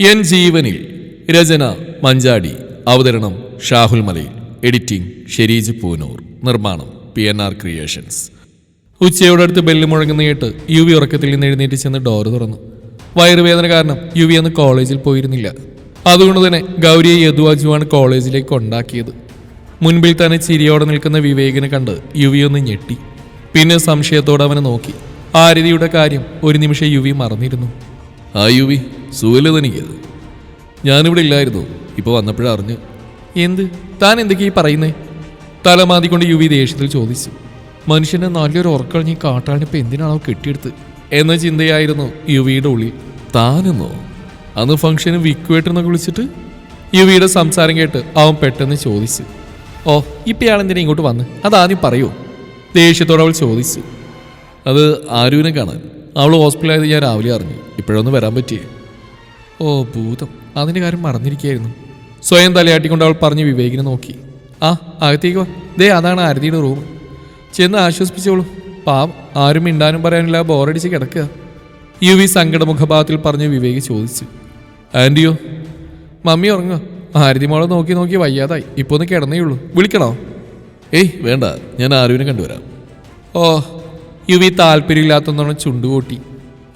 N ജീവനിൽ. രചന മഞ്ചാടി. അവതരണം Shahul Malayil. Editing Shereej Poonoor. നിർമ്മാണം പി എൻ ആർ ക്രിയേഷൻസ്. ഉച്ചയോടടുത്ത് ബെല്ല് മുഴങ്ങുന്ന കേട്ട് യു വി ഉറക്കത്തിൽ നിന്ന് എഴുന്നേറ്റ് ചെന്ന് ഡോർ തുറന്നു. വയറുവേദന കാരണം യു വി അന്ന് കോളേജിൽ പോയിരുന്നില്ല. അതുകൊണ്ട് തന്നെ ഗൗരിയെ യദുവാജുവാണ് കോളേജിലേക്ക് ഉണ്ടാക്കിയത് മുൻപിൽ തന്നെ ചിരിയോടെ നിൽക്കുന്ന വിവേകിനെ കണ്ട് യു വി ഒന്ന് ഞെട്ടി. പിന്നെ സംശയത്തോടെ അവനെ നോക്കി. ആരതിയുടെ കാര്യം ഒരു നിമിഷം യു വി മറന്നിരുന്നു. ആ യു വി. സുഖൽ തനിക്ക് ഞാനിവിടെ ഇല്ലായിരുന്നു. ഇപ്പൊ വന്നപ്പോഴറിഞ്ഞ് എന്ത്? താൻ എന്തൊക്കെയാ ഈ പറയുന്നേ? തലമാതിക്കൊണ്ട് യുവി ദേഷ്യത്തിൽ ചോദിച്ചു. മനുഷ്യനെ നല്ലൊരു ഉറക്കളഞ്ഞ് ഈ കാട്ടാണിപ്പോ എന്തിനാണോ കെട്ടിയെടുത്ത്? എന്ന ചിന്തയായിരുന്നു യുവിയുടെ ഉള്ളിൽ. താനെന്നോ? അന്ന് ഫംഗ്ഷന് വിക്കുവേട്ടെന്നൊക്കെ വിളിച്ചിട്ട്? യുവിയുടെ സംസാരം കേട്ട് അവൻ പെട്ടെന്ന് ചോദിച്ചു. ഓ ഇപ്പൊ ഇയാളെന്തിനാ ഇങ്ങോട്ട് വന്ന്? അതാദ്യം പറയൂ. ദേഷ്യത്തോടെ അവൾ ചോദിച്ചു. അത് ആരുവിനെ കാണാൻ? അവൾ ഹോസ്പിറ്റലായത് ഞാൻ രാവിലെ അറിഞ്ഞു. ഇപ്പോഴൊന്നും വരാൻ പറ്റിയേ? ഓ ഭൂതം. അതിന്റെ കാര്യം മറന്നിരിക്കുകയായിരുന്നു. സ്വയം തലയാട്ടിക്കൊണ്ട് അവൾ പറഞ്ഞ് വിവേകിനെ നോക്കി. ആ അകത്തേക്ക് വാ. ദേ അതാണ് ആരതിയുടെ റൂം. ചെന്ന് ആശ്വസിപ്പിച്ചോളൂ. പാവം ആരും മിണ്ടാനും പറയാനില്ല ബോറടിച്ച് കിടക്കുക. യു വി സങ്കടമുഖഭാവത്തിൽ പറഞ്ഞ് വിവേക് ചോദിച്ചു. ആന്റിയോ മമ്മി ഉറങ്ങുക. ആരതി മോളെ നോക്കി നോക്കി വയ്യാതായി. ഇപ്പോൾ ഒന്ന് കിടന്നേ ഉള്ളൂ. വിളിക്കണോ? ഏയ് വേണ്ട. ഞാൻ ആരുവിനെ കണ്ടുവരാം. ഓ യു വി താല്പര്യമില്ലാത്തന്നോണം ചുണ്ടുകൂട്ടി.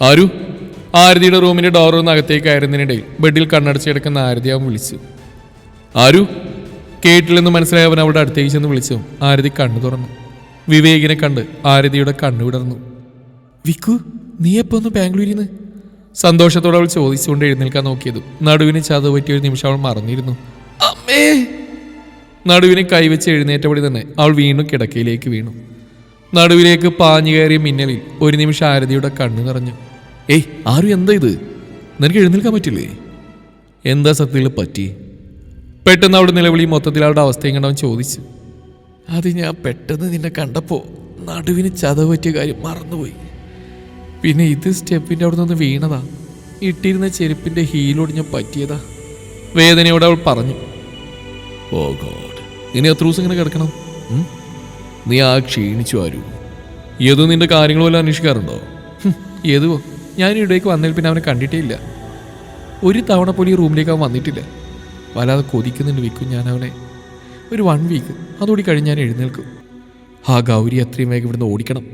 ആരു? ആരതിയുടെ റൂമിന്റെ ഡോർ ഒന്ന് അകത്തേക്ക് കയറുന്നതിനിടയിൽ ബെഡിൽ കണ്ണടച്ച് കിടക്കുന്ന ആരതി അവൻ വിളിച്ചു. ആരു? കേട്ടില്ലെന്ന് മനസ്സിലായി അവൻ അവിടെ അടുത്തേക്ക് ചെന്ന് വിളിച്ചു. ആരതി കണ്ണു തുറന്നു. വിവേകിനെ കണ്ട് ആരതിയുടെ കണ്ണു വിടർന്നു. വിക്കു നീ എപ്പോ ഒന്ന് ബാംഗ്ലൂരിൽ നിന്ന് സന്തോഷത്തോടെ അവൾ ചോദിച്ചുകൊണ്ട് എഴുന്നേൽക്കാൻ നോക്കിയതും നടുവിന് ചതവ് പറ്റിയ ഒരു നിമിഷം അവൾ മറന്നിരുന്നു. അമ്മേ! നടുവിനെ കൈവച്ച് എഴുന്നേറ്റപടി തന്നെ അവൾ വീണ്ടും കിടക്കയിലേക്ക് വീണു. നടുവിലേക്ക് പാഞ്ഞു കയറിയ മിന്നലിൽ ഒരു നിമിഷം ആരതിയുടെ കണ്ണു നിറഞ്ഞു. ഏയ് ആരു എന്താ ഇത്? നിനക്ക് എഴുന്നേൽക്കാൻ പറ്റില്ലേ? എന്താ സത്യത്തിൽ പറ്റി? പെട്ടെന്ന് അവിടെ നിലവിളി മൊത്തത്തിൽ അവസ്ഥ അവസ്ഥയും കണ്ടവൻ ചോദിച്ചു. അത് ഞാൻ പെട്ടെന്ന് നിന്നെ കണ്ടപ്പോൾ നടുവിന് ചതവ് പറ്റിയ കാര്യം മറന്നുപോയി. പിന്നെ ഇത് സ്റ്റെപ്പിന്റെ അവിടെ നിന്ന് വീണതാ. ഇട്ടിരുന്ന ചെരുപ്പിന്റെ ഹീലോട് പറ്റിയതാ. വേദനയോടെ അവൾ പറഞ്ഞു. ഓ ഗോഡ് ഇനി എത്ര ദിവസം ഇങ്ങനെ കിടക്കണം? നീ ആ ക്ഷീണിച്ചു ആരും? ഏതോ നിന്റെ കാര്യങ്ങളും വല്ലതും അന്വേഷിക്കാറുണ്ടോ? ഏതുവോ? ഞാൻ ഇവിടേക്ക് വന്നതിൽ പിന്നെ അവനെ കണ്ടിട്ടേ ഇല്ല ഒരു തവണ പോലും ഈ റൂമിലേക്ക് അവൻ വന്നിട്ടില്ല. വല്ലാതെ കൊതിക്കുന്നുണ്ട് വിൽക്കും ഞാൻ അവനെ. ഒരു വൺ വീക്ക് അതോടി കഴിഞ്ഞ് ഞാൻ എഴുന്നേൽക്കും. ആ ഗൗരി അത്രയും വേഗം ഇവിടുന്ന് ഓടിക്കണം.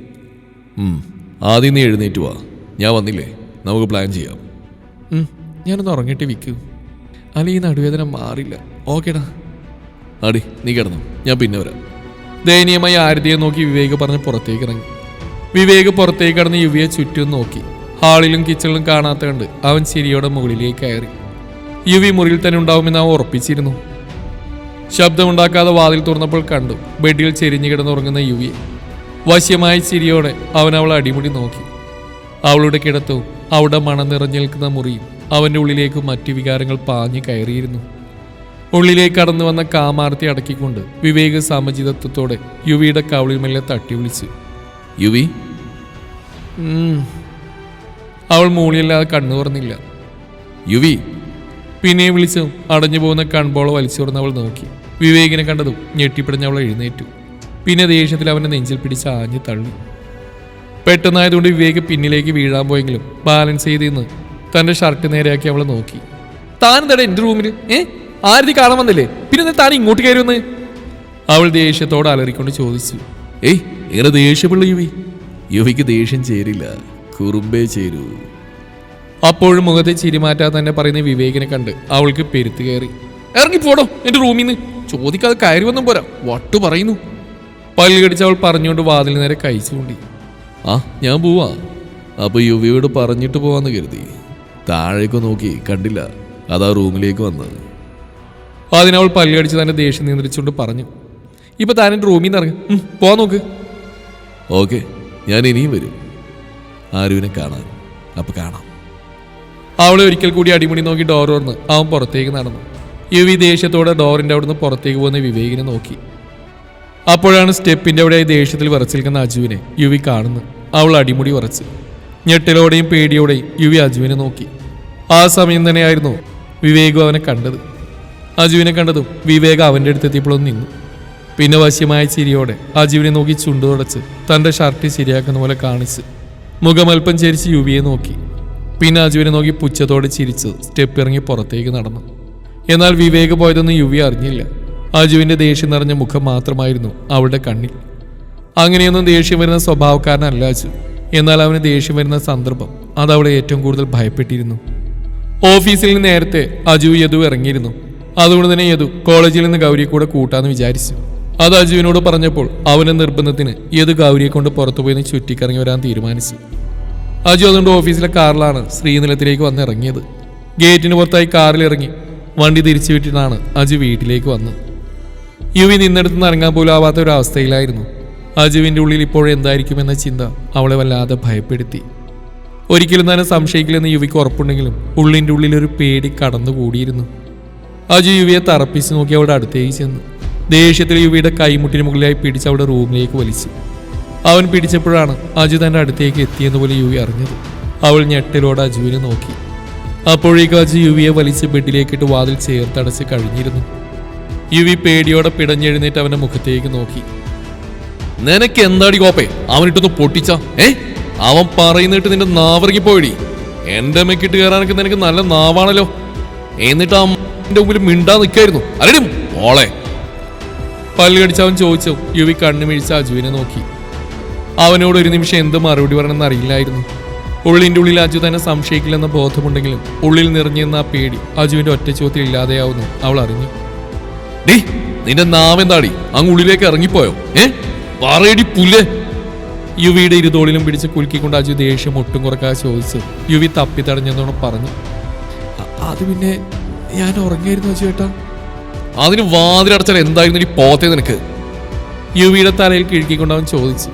ആദ്യം നീ എഴുന്നേറ്റ് വാ. ഞാൻ വന്നില്ലേ? നമുക്ക് പ്ലാൻ ചെയ്യാം. ഞാനൊന്ന് ഉറങ്ങിയിട്ട് വിൽക്കൂ അല്ലെങ്കിൽ ഈ നടുവേദന മാറില്ല. ഓക്കേടാ. അടി നീ കിടന്നു. ഞാൻ പിന്നെ വരാം. ദയനീയമായി ആരതിയെ നോക്കി വിവേക് പറഞ്ഞ് പുറത്തേക്ക് ഇറങ്ങി. വിവേക് പുറത്തേക്ക് കടന്ന് യുവിയെ ചുറ്റും നോക്കി. ഹാളിലും കിച്ചണിലും കാണാത്ത കണ്ട് അവൻ ചിരിയോടെ മുകളിലേക്ക് കയറി. യുവി മുറിയിൽ തന്നെ ഉണ്ടാവുമെന്ന് അവൻ ഉറപ്പിച്ചിരുന്നു. ശബ്ദമുണ്ടാക്കാതെ വാതിൽ തുറന്നപ്പോൾ കണ്ടു ബെഡിൽ ചെരിഞ്ഞു കിടന്നുറങ്ങുന്ന യുവിയെ വശ്യമായ ചിരിയോടെ അവൻ അവളെ അടിമുടി നോക്കി. അവളുടെ കിടത്തവും അവിടെ മണം നിറഞ്ഞു നിൽക്കുന്ന മുറിയും അവന്റെ ഉള്ളിലേക്ക് മറ്റു വികാരങ്ങൾ പാഞ്ഞു കയറിയിരുന്നു. ഉള്ളിലേക്ക് കടന്നു വന്ന കാമാർത്തി അടക്കിക്കൊണ്ട് വിവേക സമചിതത്വത്തോടെ യുവിയുടെ കവളിൽ മെല്ലെ തട്ടി വിളിച്ചു. യുവി. അവൾ മൂളിയല്ലാതെ കണ്ണു തുറന്നില്ല. യുവി. പിന്നെയും വിളിച്ചു അടഞ്ഞു പോകുന്ന കൺബോള വലിച്ചു തുറന്ന് അവൾ നോക്കി. വിവേകിനെ കണ്ടതും ഞെട്ടിപ്പിടഞ്ഞ് അവൾ എഴുന്നേറ്റു. പിന്നെ ദേഷ്യത്തിൽ അവനെ നെഞ്ചിൽ പിടിച്ച് ആഞ്ഞു തള്ളി. പെട്ടെന്നായതുകൊണ്ട് വിവേക് പിന്നിലേക്ക് വീഴാൻ പോയെങ്കിലും ബാലൻസ് ചെയ്ത് നിന്ന് തന്റെ ഷർട്ട് നേരെയാക്കി അവളെ നോക്കി. താനെന്താടെ എന്റെ റൂമിൽ ഏ? ആരതി കാണാൻ വന്നില്ലേ? പിന്നെ താൻ ഇങ്ങോട്ട് കയറി വന്ന് അവൾ ദേഷ്യത്തോടെ അലറിക്കൊണ്ട് ചോദിച്ചു. ഏയ് ഇങ്ങനെ ദേഷ്യമുള്ള യുവി? യുവിക്ക് ദേഷ്യം ചേരില്ല. കുറുമ്പേ ചേരൂ. അപ്പോഴും മുഖത്തെ ചിരിമാറ്റാ തന്നെ പറയുന്ന വിവേകിനെ കണ്ട് അവൾക്ക് പെരുത്ത് കയറി. ഇറങ്ങിപ്പോടോ എന്റെ റൂമിൽ നിന്ന് ചോദിക്കാതെ കയറി വന്നും പോരാ. വട്ടു പറയുന്നു. പല്ല് കടിച്ച് അവൾ പറഞ്ഞുകൊണ്ട് വാതിൽ നേരെ കഴിച്ചു കൊണ്ടി ആ ഞാൻ പോവാ. അപ്പൊ യുവിയോട് പറഞ്ഞിട്ട് പോവാന്ന് കരുതി. താഴേക്ക് നോക്കി കണ്ടില്ല. അതാ റൂമിലേക്ക് വന്നത് അതിനവൾ പല്ലുകടിച്ച് തന്നെ ദേഷ്യം നിയന്ത്രിച്ചുകൊണ്ട് പറഞ്ഞു. ഇപ്പൊ താൻ എന്റെ റൂമിൽ നിന്ന് ഇറങ്ങി. പോവാ പോവാൻ നോക്ക്. ഓക്കെ ഞാൻ ഇനിയും വരും. ആരുവിനെ കാണാൻ? അപ്പൊ കാണാം. അവളെ ഒരിക്കൽ കൂടി അടിമുടി നോക്കി ഡോർ ഓർന്ന് അവൻ പുറത്തേക്ക് നടന്നു. യുവി ദേഷ്യത്തോടെ ഡോറിന്റെ അവിടുന്ന് പുറത്തേക്ക് പോകുന്ന വിവേകിനെ നോക്കി. അപ്പോഴാണ് സ്റ്റെപ്പിന്റെ അവിടെ ദേഷ്യത്തിൽ വിറച്ചിരിക്കുന്ന അജുവിനെ യുവി കാണുന്നു. അവൾ അടിമുടി വിറച്ച് ഞെട്ടലോടെയും പേടിയോടെയും യുവി അജുവിനെ നോക്കി. ആ സമയം തന്നെയായിരുന്നു വിവേകു അവനെ കണ്ടത്. അജുവിനെ കണ്ടതും വിവേക് അവന്റെ അടുത്തെത്തിയപ്പോഴൊന്ന് നിന്നു. പിന്നെ വശ്യമായ ചിരിയോടെ അജുവിനെ നോക്കി ചുണ്ടുടച്ച് തന്റെ ഷർട്ട് ശരിയാക്കുന്ന പോലെ കാണിച്ച് മുഖമൽപ്പം ചരിച്ച് യുവിയെ നോക്കി. പിന്നെ അജുവിനെ നോക്കി പുച്ഛത്തോടെ ചിരിച്ച് സ്റ്റെപ്പ് ഇറങ്ങി പുറത്തേക്ക് നടന്നു. എന്നാൽ വിവേക് പോയതൊന്നും യുവി അറിഞ്ഞില്ല. അജുവിന്റെ ദേഷ്യം നിറഞ്ഞ മുഖം മാത്രമായിരുന്നു അവളുടെ കണ്ണിൽ. അങ്ങനെയൊന്നും ദേഷ്യം വരുന്ന സ്വഭാവക്കാരനല്ല അജു. എന്നാൽ അവന് ദേഷ്യം വരുന്ന സന്ദർഭം അത് അവളെ ഏറ്റവും കൂടുതൽ ഭയപ്പെട്ടിരുന്നു. ഓഫീസിൽ നിന്ന് നേരത്തെ അജു യദു ഇറങ്ങിയിരുന്നു. അതുകൊണ്ട് തന്നെ യദു കോളേജിൽ നിന്ന് ഗൗരിയെ കൂടെ കൂട്ടാന്ന് വിചാരിച്ചു. അത് അജുവിനോട് പറഞ്ഞപ്പോൾ അവന്റെ നിർബന്ധത്തിന് ഏത് ഗൗരിയെ കൊണ്ട് പുറത്തുപോയി ചുറ്റിക്കറങ്ങി വരാൻ തീരുമാനിച്ചു. അജു അതുകൊണ്ട് ഓഫീസിലെ കാറിലാണ് ശ്രീനിലത്തിലേക്ക് വന്നിറങ്ങിയത് ഗേറ്റിന് പുറത്തായി കാറിലിറങ്ങി വണ്ടി തിരിച്ചു വിട്ടിട്ടാണ് അജു വീട്ടിലേക്ക് വന്നത്. യുവി നിന്നെടുത്ത് നിന്ന് ഇറങ്ങാൻ പോലും ആവാത്ത ഒരു അവസ്ഥയിലായിരുന്നു. അജുവിന്റെ ഉള്ളിൽ ഇപ്പോഴെന്തായിരിക്കുമെന്ന ചിന്ത അവളെ വല്ലാതെ ഭയപ്പെടുത്തി. ഒരിക്കലും തന്നെ സംശയിക്കില്ലെന്ന് യുവിക്ക് ഉറപ്പുണ്ടെങ്കിലും ഉള്ളിന്റെ ഉള്ളിൽ ഒരു പേടി കടന്നുകൂടിയിരുന്നു. അജു യുവിയെ തറപ്പിച്ച് നോക്കി അവളുടെ അടുത്തേക്ക് ചെന്നു. ദേഷ്യത്തിൽ യുവിയുടെ കൈമുട്ടിന് മുകളിലായി പിടിച്ച് അവിടെ റൂമിലേക്ക് വലിച്ചു. അവൻ പിടിച്ചപ്പോഴാണ് അജു തന്റെ അടുത്തേക്ക് എത്തിയെന്ന് പോലെ യുവി അറിഞ്ഞത്. അവൾ ഞെട്ടലോടെ അജുവിനെ നോക്കി. അപ്പോഴേക്കും അജു യുവിയെ വലിച്ച് ബെഡിലേക്കിട്ട് വാതിൽ ചേർത്തടച്ച് കഴിഞ്ഞിരുന്നു. യുവി പേടിയോടെ പിടഞ്ഞെഴുന്നേറ്റ് അവന്റെ മുഖത്തേക്ക് നോക്കി. നിനക്ക് എന്താടി കോപ്പേ അവനിട്ടൊന്ന് പൊട്ടിച്ച? ഏ? അവൻ പറയുന്നിട്ട് നിന്റെ നാവറങ്ങി പോയടി. എന്റെ മെക്കിട്ട് കയറാനൊക്കെ നിനക്ക് നല്ല നാവാണല്ലോ. എന്നിട്ട് അമ്മ മുമ്പിൽ മിണ്ടാ നിൽക്കായിരുന്നു അല്ലടി മോളെ. പല്ല് കടിച്ച് അവൻ ചോദിച്ചു യുവി കണ്ണുമിഴിച്ച് അജുവിനെ നോക്കി. അവനോട് ഒരു നിമിഷം എന്ത് മറുപടി പറയണമെന്ന് അറിയില്ലായിരുന്നു. ഉള്ളിന്റെ ഉള്ളിൽ അജു തന്നെ സംശയിക്കില്ലെന്ന ബോധമുണ്ടെങ്കിലും ഉള്ളിൽ നിറഞ്ഞിരുന്ന ആ പേടി അജുവിന്റെ ഒറ്റ ചോദ്യം ഇല്ലാതെയാവുന്നു. അവൾ അറിഞ്ഞു. ഡേ നിന്റെ നാമെന്താടി അങ്ങ് ഉള്ളിലേക്ക് ഇറങ്ങിപ്പോയോ? ഏ? പറയടി പുല്ലേ. യുവിയുടെ ഇരുതോളിലും പിടിച്ച് കുലുക്കിക്കൊണ്ട് അജു ദേഷ്യം ഒട്ടും കുറക്കാതെ ചോദിച്ചു. യുവി തപ്പി തടഞ്ഞെന്നോണം പറഞ്ഞു. അത് പിന്നെ ഞാൻ ഉറങ്ങിയായിരുന്നു ചേട്ടാ അതിന് വാതിലടച്ചാൽ എന്തായിരുന്നു ഈ പോത്തേ നിനക്ക്? യുവിയുടെ തലയിൽ കിഴുക്കിക്കൊണ്ട് ചോദിച്ചു.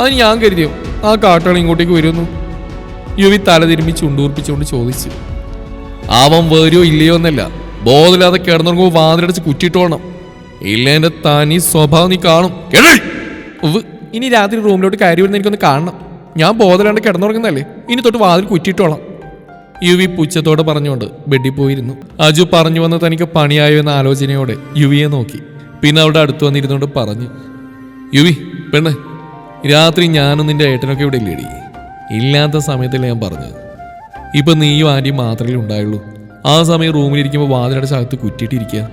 അതിന് ഞാൻ കരുതിയോ? ആ കാട്ടാണ് ഇങ്ങോട്ടേക്ക് വരുന്നു? യുവി തല തിരുമ്മി ചുണ്ടൂർപ്പിച്ചുകൊണ്ട് ചോദിച്ചു. അവൻ വരുമോ ഇല്ലയോ എന്നല്ല. ബോധമില്ലാതെ കിടന്നുറങ്ങുമ്പോൾ വാതിലടച്ച് കുറ്റിട്ടോണം ഇല്ല എന്റെ തനി സ്വഭാവം നീ കാണും! ഇനി രാത്രി റൂമിലോട്ട് കയറി വരുന്ന എനിക്കൊന്ന് കാണണം. ഞാൻ ബോധമില്ലാണ്ട് കിടന്നുറങ്ങുന്നല്ലേ ഇനി തൊട്ട് വാതിൽ കുറ്റിട്ടോളാം യുവി പുച്ഛത്തോടെ പറഞ്ഞുകൊണ്ട് ബെഡിൽ പോയിരുന്നു. അജു പറഞ്ഞു വന്ന് തനിക്ക് പണിയായോ എന്ന ആലോചനയോടെ യുവിയെ നോക്കി. പിന്നെ അവിടെ അടുത്ത് വന്നിരുന്നുകൊണ്ട് പറഞ്ഞു യുവി പെണ്ണ് രാത്രി ഞാനും നിന്റെ ഏട്ടനൊക്കെ ഇവിടെ ഇല്ലേടി. ഇല്ലാത്ത സമയത്തല്ല ഞാൻ പറഞ്ഞത്. ഇപ്പൊ നീയും ആന്റിയും മാത്രമേ ഉണ്ടായുള്ളൂ. ആ സമയം റൂമിലിരിക്കുമ്പോൾ വാതിലടച്ച് അകത്ത് കുറ്റിയിട്ടിരിക്കുക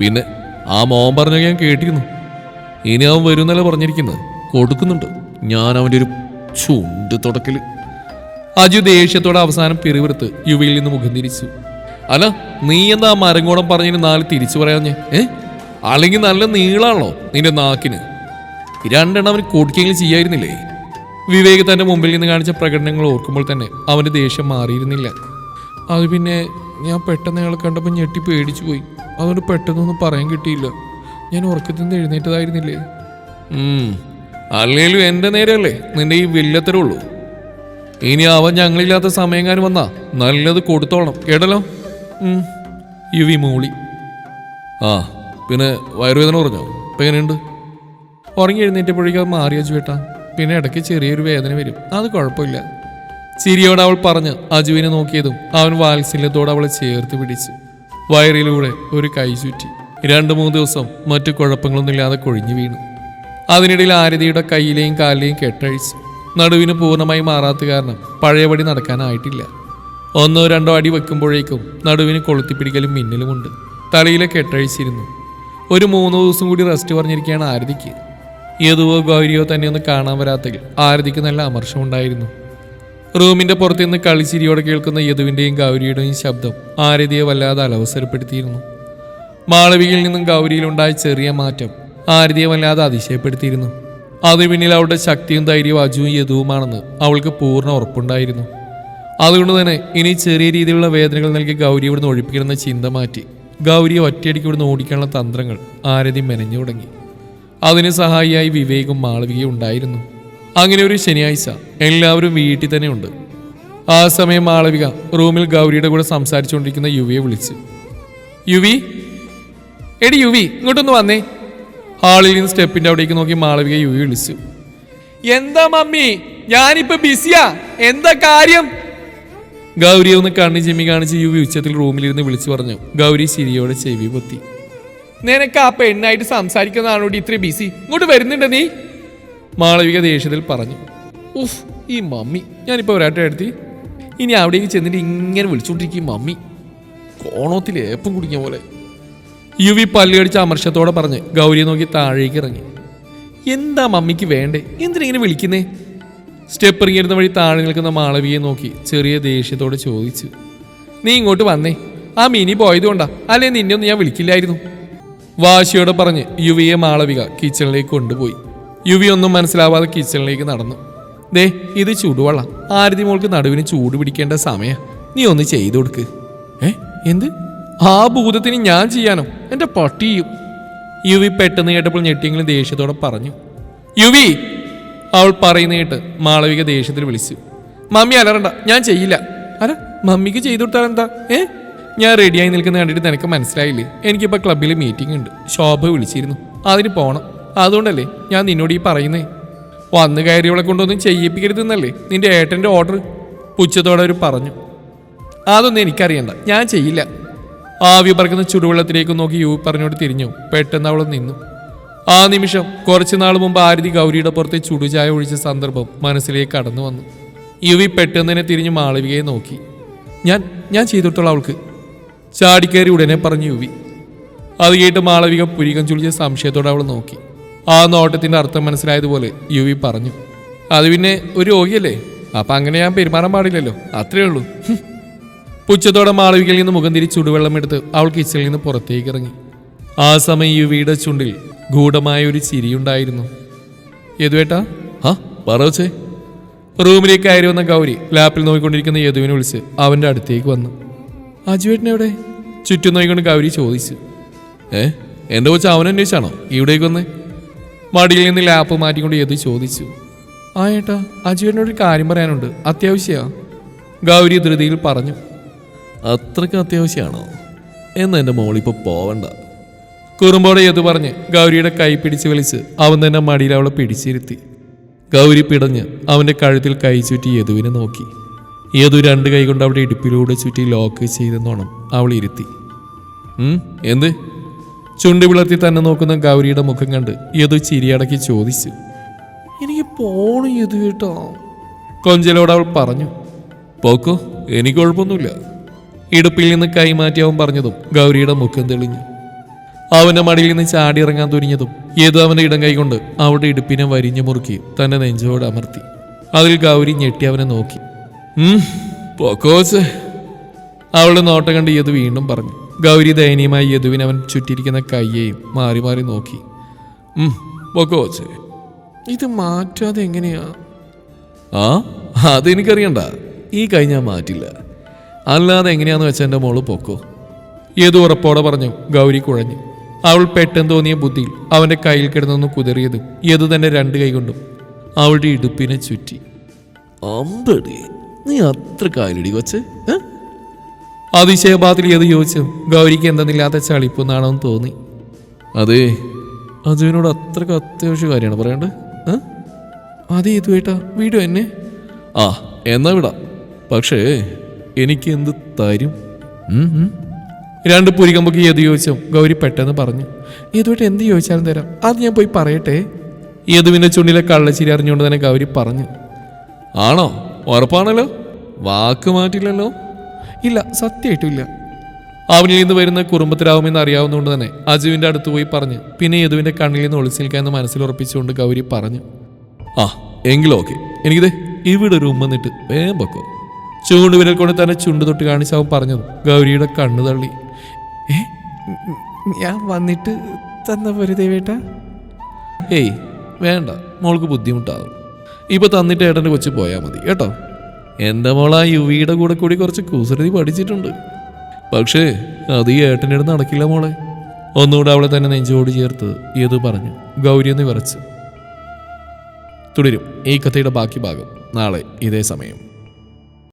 പിന്നെ ആ മോൻ പറഞ്ഞൊക്കെ ഞാൻ കേട്ടിരുന്നു. ഇനി അവൻ വരുന്നല്ലേ പറഞ്ഞിരിക്കുന്നത്. കൊടുക്കുന്നുണ്ട്. ഞാൻ അവന്റെ ഒരു ചുണ്ട് തുടക്കൽ. അജു ദേഷ്യത്തോടെ അവസാനം പിറിവിറുത്ത് യുവയിൽ നിന്ന് മുഖം തിരിച്ചു. അല്ല നീ എന്താ മരങ്ങോടം പറഞ്ഞതിന് നാല് തിരിച്ചു പറയാഞ്ഞേ? ഏ? അല്ലെങ്കിൽ നല്ല നീളാണല്ലോ നിന്റെ നാക്കിന്. രണ്ടെണ്ണം അവന് കൊടുക്കെങ്കിലും ചെയ്യായിരുന്നില്ലേ? വിവേക് തന്റെ മുമ്പിൽ നിന്ന് കാണിച്ച പ്രകടനങ്ങൾ ഓർക്കുമ്പോൾ തന്നെ അവന്റെ ദേഷ്യം മാറിയിരുന്നില്ല. അത് പിന്നെ ഞാൻ പെട്ടെന്ന് അയാളെ കണ്ടപ്പോൾ ഞെട്ടി പേടിച്ചു പോയി. അതുകൊണ്ട് പെട്ടെന്നൊന്നും പറയാൻ കിട്ടിയില്ല. ഞാൻ ഉറക്കത്തിൽ നിന്ന് എഴുന്നേറ്റതായിരുന്നില്ലേ? അല്ലേലും എന്റെ നേരെയല്ലേ നിന്റെ ഈ വില്ലത്തരമുള്ളൂ ഇനി അവൻ ഞങ്ങളില്ലാത്ത സമയങ്ങാനും വന്നാ നല്ലത് കൊടുത്തോളാം കേട്ടല്ലോ. യുവി മൂളി ആ പിന്നെ വയറുവേദന പറഞ്ഞോ ഇപ്പം എങ്ങനെയുണ്ട്? ഉറങ്ങി എഴുന്നേറ്റപ്പോഴേക്കും മാറിയ ചേട്ടാ പിന്നെ ഇടയ്ക്ക് ചെറിയൊരു വേദന വരും. അത് കുഴപ്പമില്ല. ചിരിയോടെ അവൾ പറഞ്ഞ് അജുവിനെ നോക്കിയതും അവൻ വാത്സല്യത്തോടെ അവളെ ചേർത്ത് പിടിച്ചു വയറിലൂടെ ഒരു കൈ ചുറ്റി. രണ്ടു മൂന്ന് ദിവസം മറ്റു കുഴപ്പങ്ങളൊന്നുമില്ലാതെ കൊഴിഞ്ഞു വീണു. അതിനിടയിൽ ആരതിയുടെ കയ്യിലെയും കാലിലെയും കെട്ടഴിച്ചു. നടുവിന് പൂർണമായി മാറാത്ത കാരണം പഴയപടി നടക്കാനായിട്ടില്ല. ഒന്നോ രണ്ടോ അടി വെക്കുമ്പോഴേക്കും നടുവിന് കൊളുത്തിപ്പിടിക്കലും മിന്നലുമുണ്ട് തലയിലെ കെട്ടഴിച്ചിരുന്നു. ഒരു മൂന്നോ ദിവസം കൂടി റെസ്റ്റ് പറഞ്ഞിരിക്കുകയാണ് ആരതിക്ക്. യദുവോ ഗൗരിയോ തന്നെ ഒന്ന് കാണാൻ വരാത്തതിൽ ആരതിക്ക് നല്ല അമർഷമുണ്ടായിരുന്നു റൂമിന്റെ പുറത്തു നിന്ന് കളിച്ചിരിയോടെ കേൾക്കുന്ന യദുവിന്റെയും ഗൗരിയുടെയും ശബ്ദം ആരതിയെ വല്ലാതെ അലവസരപ്പെടുത്തിയിരുന്നു. മാളവികയിൽ നിന്നും ഗൗരിയിലുണ്ടായ ചെറിയ മാറ്റം ആരതിയെ വല്ലാതെ അതിശയപ്പെടുത്തിയിരുന്നു. അത് പിന്നിൽ അവളുടെ ശക്തിയും ധൈര്യവും അജുവും യദുവുമാണെന്ന് അവൾക്ക് പൂർണ ഉറപ്പുണ്ടായിരുന്നു. അതുകൊണ്ട് തന്നെ ഇനി ചെറിയ രീതിയിലുള്ള വേദനകൾ നൽകി ഗൗരി ഇവിടുന്ന് ഒഴിപ്പിക്കണമെന്ന ചിന്ത മാറ്റി ഗൗരിയെ ഒറ്റയടിക്ക് ഇവിടുന്ന് ഓടിക്കാനുള്ള തന്ത്രങ്ങൾ ആരതി മെനഞ്ഞു തുടങ്ങി. അതിന് സഹായിയായി വിവേകും മാളവികയും ഉണ്ടായിരുന്നു. അങ്ങനെ ഒരു ശനിയാഴ്ച എല്ലാവരും വീട്ടിൽ തന്നെ ഉണ്ട്. ആ സമയം മാളവിക റൂമിൽ ഗൗരിയുടെ കൂടെ സംസാരിച്ചുകൊണ്ടിരിക്കുന്ന യുവിയെ വിളിച്ചു. യുവി? എടി യുവി ഇങ്ങോട്ടൊന്ന് വന്നേ. ഹാളിൽ നിന്ന് സ്റ്റെപ്പിന്റെ അവിടേക്ക് നോക്കി മാളവിക യുവി വിളിച്ചു. എന്താ മമ്മി? ഞാനിപ്പോ ബിസിയാ. എന്താ കാര്യം? ഗൗരി ഒന്ന് കണ്ണി ചിമ്മി കാണിച്ച് യുവി ഉച്ചത്തിൽ റൂമിലിരുന്ന് വിളിച്ചു പറഞ്ഞു. ഗൗരി ചിരിയോടെ ചെവി പൊത്തി. നിനക്ക് ആ പെണ്ണായിട്ട് സംസാരിക്കുന്നതാണോടി ഇത്ര ബിസി? ഇങ്ങോട്ട് വരുന്നുണ്ട് നീ? മാളവിക ദേഷ്യത്തിൽ പറഞ്ഞു. ഉഫ് ഈ മമ്മി. ഞാനിപ്പോ വരാട്ടെ എടുത്തി ഇനി അവിടേക്ക് ചെന്നിട്ട് ഇങ്ങനെ വിളിച്ചുകൊണ്ടിരിക്കും മമ്മി. കോണത്തിൽ ഏപ്പം കുടിക്കുന്ന പോലെ. യുവി പല്ലുകടിച്ച് അമർഷത്തോടെ പറഞ്ഞ് ഗൗരിയെ നോക്കി താഴേക്ക് ഇറങ്ങി. എന്താ മമ്മിക്ക് വേണ്ടേ? എന്തിനിങ്ങനെ വിളിക്കുന്നേ? സ്റ്റെപ്പ് ഇറങ്ങിയിരുന്ന വഴി താഴെ നിൽക്കുന്ന മാളവിയെ നോക്കി ചെറിയ ദേഷ്യത്തോടെ ചോദിച്ചു. നീ ഇങ്ങോട്ട് വന്നേ. ആ മിനി പോയതുകൊണ്ടാ അല്ലേ നിന്നെ ഒന്നും ഞാൻ വിളിക്കില്ലായിരുന്നു? വാശിയോടെ പറഞ്ഞ് യുവിയെ മാളവിക കിച്ചണിലേക്ക് കൊണ്ടുപോയി. യുവി ഒന്നും മനസ്സിലാവാതെ കിച്ചണിലേക്ക് നടന്നു. ദേ ഇത് ചൂടുവെള്ളം. ആരതി മോൾക്ക് നടുവിന് ചൂട് പിടിക്കേണ്ട സമയ. നീ ഒന്ന് ചെയ്തു കൊടുക്ക്. ഏ? എന്ത്? ആ ഭൂതത്തിന് ഞാൻ ചെയ്യാനോ എന്റെ പട്ടിയും യുവി പെട്ടെന്ന് കേട്ടപ്പോൾ ഞെട്ടിയെങ്കിലും ദേഷ്യത്തോടെ പറഞ്ഞു യുവി അവൾ പറയുന്ന കേട്ട് മാളവിക ദേഷ്യത്തിൽ വിളിച്ചു മമ്മി അലറണ്ട ഞാൻ ചെയ്യില്ല. അല്ല മമ്മിക്ക് ചെയ്തു കൊടുത്താൽ എന്താ? ഏ? ഞാൻ റെഡിയായി നിൽക്കുന്ന കണ്ടിട്ട് നിനക്ക് മനസ്സിലായില്ലേ? എനിക്കിപ്പോൾ ക്ലബ്ബിൽ മീറ്റിംഗ് ഉണ്ട് ശോഭ വിളിച്ചിരുന്നു അതിന് പോകണം അതുകൊണ്ടല്ലേ ഞാൻ നിന്നോട് ഈ പറയുന്നേ? വന്നു കയറിയവളെ കൊണ്ടൊന്നും ചെയ്യിപ്പിക്കരുതെന്നല്ലേ നിന്റെ ഏട്ടന്റെ ഓർഡർ പുച്ഛത്തോടെ അവർ പറഞ്ഞു അതൊന്നും എനിക്കറിയണ്ട ഞാൻ ചെയ്യില്ല. ആവി പറക്കുന്ന ചുടുവെള്ളത്തിലേക്ക് നോക്കി യു പറഞ്ഞോട് തിരിഞ്ഞു. പെട്ടെന്ന് അവൾ നിന്നു. ആ നിമിഷം കുറച്ചു നാൾ മുമ്പ് ആരതി ഗൗരിയുടെ പുറത്തെ ചുടുചായ ഒഴിച്ച സന്ദർഭം മനസ്സിലേക്ക് കടന്നു വന്നു. യുവി പെട്ടെന്ന് തന്നെ തിരിഞ്ഞ് മാളവികയെ നോക്കി. ഞാൻ ഞാൻ ചെയ്തിട്ടുള്ള അവൾക്ക് ചാടിക്കേറി ഉടനെ പറഞ്ഞു യുവി. അത് കേട്ട് മാളവിക പുരികം ചുളിച്ച സംശയത്തോടെ അവൾ നോക്കി. ആ നോട്ടത്തിന്റെ അർത്ഥം മനസ്സിലായതുപോലെ യുവി പറഞ്ഞു. അത് പിന്നെ ഒരു രോഗിയല്ലേ? അപ്പം അങ്ങനെ ഞാൻ പെരുമാറാൻ പാടില്ലല്ലോ. അത്രേ ഉള്ളൂ. പുച്ഛത്തോടെ മാളവികയിൽ നിന്ന് മുഖം തിരിച്ച് ചുടുവെള്ളം എടുത്ത് അവൾ കിച്ചണിൽ നിന്ന് പുറത്തേക്ക് ഇറങ്ങി. ആ സമയം യുവിയുടെ ചുണ്ടിൽ ഗൂഢമായ ഒരു ചിരിയുണ്ടായിരുന്നു യദുവേട്ടാ? ആ പറവച്ചേ. റൂമിലേക്ക് കയറി വന്ന ഗൗരി ലാപ്പിൽ നോക്കിക്കൊണ്ടിരിക്കുന്ന യദുവിനെ വിളിച്ച് അവന്റെ അടുത്തേക്ക് വന്നു. അജുവേട്ടൻ എവിടെ? ചുറ്റും നോക്കിക്കൊണ്ട് ഗൗരി ചോദിച്ചു. ഏ എന്റെ കൊച്ചു അവൻ അന്വേഷിച്ചാണോ? ഇവിടേക്ക് വന്ന്. മടിയിൽ നിന്ന് ലാപ്പ് മാറ്റിക്കൊണ്ട് യദു ചോദിച്ചു. ആ ഏട്ടാ അജുവേട്ടനോട് ഒരു കാര്യം പറയാനുണ്ട്. അത്യാവശ്യമാണ് ഗൗരി ധൃതിയിൽ പറഞ്ഞു. അത്രയ്ക്ക് അത്യാവശ്യമാണോ എന്ന് എന്റെ മോളിപ്പോൾ പോവണ്ട. കുറുമ്പോടെ എത് പറഞ്ഞ് ഗൗരിയുടെ കൈ പിടിച്ച് വലിച്ച് അവൻ തന്നെ മടിയിൽ അവളെ പിടിച്ചിരുത്തി. ഗൗരി പിടഞ്ഞ് അവന്റെ കഴുത്തിൽ കൈ ചുറ്റി യദുവിനെ നോക്കി. യദു രണ്ട് കൈ കൊണ്ട് അവിടെ ഇടുപ്പിലൂടെ ചുറ്റി ലോക്ക് ചെയ്തെന്നോണം അവൾ ഇരുത്തി. എന്ത്? ചുണ്ടി വിളർത്തി തന്നെ നോക്കുന്ന ഗൗരിയുടെ മുഖം കണ്ട് യദു ചിരിയടക്കി ചോദിച്ചു. എനിക്ക് പോണു യദു കേട്ടോ. കൊഞ്ചലോട് അവൾ പറഞ്ഞു. പോക്കോ എനിക്ക് കുഴപ്പമൊന്നുമില്ല. ഇടുപ്പിൽ നിന്ന് കൈമാറ്റി അവൻ പറഞ്ഞതും ഗൗരിയുടെ മുഖം തെളിഞ്ഞു. അവന്റെ മടിയിൽ നിന്ന് ചാടി ഇറങ്ങാൻ തുനിഞ്ഞതും ഏതോ അവന്റെ ഇടം കൈകൊണ്ട് അവളുടെ ഇടുപ്പിനെ വരിഞ്ഞു മുറുക്കി തന്നെ നെഞ്ചോട് അമർത്തി. അതിൽ ഗൗരി ഞെട്ടി അവനെ നോക്കി. ഉം, പൊക്കോച്ച് അവളുടെ നോട്ടം കണ്ട് യദു വീണ്ടും പറഞ്ഞു. ഗൗരി ദയനീയമായി യദുവിനെ അവൻ ചുറ്റിയിരിക്കുന്ന കയ്യെയും മാറി മാറി നോക്കി. ഉം, ഇത് മാറ്റാതെ എങ്ങനെയാ ആ അതെനിക്കറിയണ്ട. ഈ കൈ ഞാൻ മാറ്റില്ല. അല്ലാതെ എങ്ങനെയാന്ന് വെച്ചാൽ എന്റെ മോൾ പൊക്കോ? ഏതു ഉറപ്പോടെ പറഞ്ഞു ഗൗരി കുഴഞ്ഞു. അവൾ പെട്ടെന്ന് തോന്നിയ ബുദ്ധിയിൽ അവന്റെ കയ്യിൽ കിടന്നൊന്ന് കുതിറിയത് ഏത് തന്നെ രണ്ട് കൈകൊണ്ടും അവളുടെ ഇടുപ്പിനെ ചുറ്റി. അമ്പടി നീ അത്ര കാലടി കൊച്ച് അതിശയബാദിൽ ഏത് ചോദിച്ചു ഗൗരിക്ക് എന്തെന്നില്ലാത്ത ചളിപ്പൊന്നാണെന്ന് തോന്നി. അതെ അജുവിനോട് അത്രയ്ക്ക് അത്യാവശ്യ കാര്യമാണ് പറയണ്ടത് ഏ? അതെ ഇത് വേട്ടാ വീടും എന്നെ. ആ എന്നാ വിടാം. പക്ഷേ എനിക്ക് എന്ത് തരും. രണ്ട് പുരികമ്പൊക്കെ ഏത് ചോദിച്ചോ? ഗൗരി പെട്ടെന്ന് പറഞ്ഞു. ഏതുമായിട്ട് എന്ത് ചോദിച്ചാലും തരാം. അത് ഞാൻ പോയി പറയട്ടെ. യദുവിന്റെ ചുണ്ടിലെ കള്ളച്ചിരി അറിഞ്ഞുകൊണ്ട് തന്നെ ഗൗരി പറഞ്ഞു. ആണോ? ഉറപ്പാണല്ലോ. വാക്ക് മാറ്റില്ലല്ലോ. ഇല്ല സത്യമായിട്ടുമില്ല അവനിൽ നിന്ന് വരുന്ന കുറുമ്പത്തിലാവുമെന്ന് അറിയാവുന്നതുകൊണ്ട് തന്നെ അജുവിന്റെ അടുത്ത് പോയി പറഞ്ഞു. പിന്നെ യദുവിന്റെ കണ്ണിൽ നിന്ന് ഒളിച്ചു നിൽക്കാമെന്ന് മനസ്സിൽ ഉറപ്പിച്ചുകൊണ്ട് ഗൗരി പറഞ്ഞു. ആ എങ്കിലും ഓക്കെ. എനിക്കിത് ഇവിടെ ഒരു ഉമ്മ നിട്ട് വേഗം പൊക്കോ. ചൂണ്ടുവിരൽ കൊണ്ട് തന്നെ ചുണ്ട് തൊട്ട് കാണിച്ച് അവൻ പറഞ്ഞത് ഗൗരിയുടെ കണ്ണു തള്ളി. ഏ ഞാൻ വന്നിട്ട് തന്ന വെറുതെ വേട്ട ഏയ് വേണ്ട മോൾക്ക് ബുദ്ധിമുട്ടാകും. ഇപ്പൊ തന്നിട്ട് ഏട്ടന്റെ കൊച്ചു പോയാൽ മതി കേട്ടോ? എന്റെ മോൾ ആ യുവിയുടെ കൂടെ കൂടി കുറച്ച് കുസൃതി പഠിച്ചിട്ടുണ്ട്. പക്ഷേ അത് ഈ ഏട്ടന്റെ അടുത്ത് നടക്കില്ല മോളെ. ഒന്നുകൂടെ അവളെ തന്നെ നെഞ്ചോട് ചേർത്ത് ഏത് പറഞ്ഞു ഗൗരി എന്ന് വിറച്ച്. തുടരും ഈ കഥയുടെ ബാക്കി ഭാഗം നാളെ ഇതേ സമയം.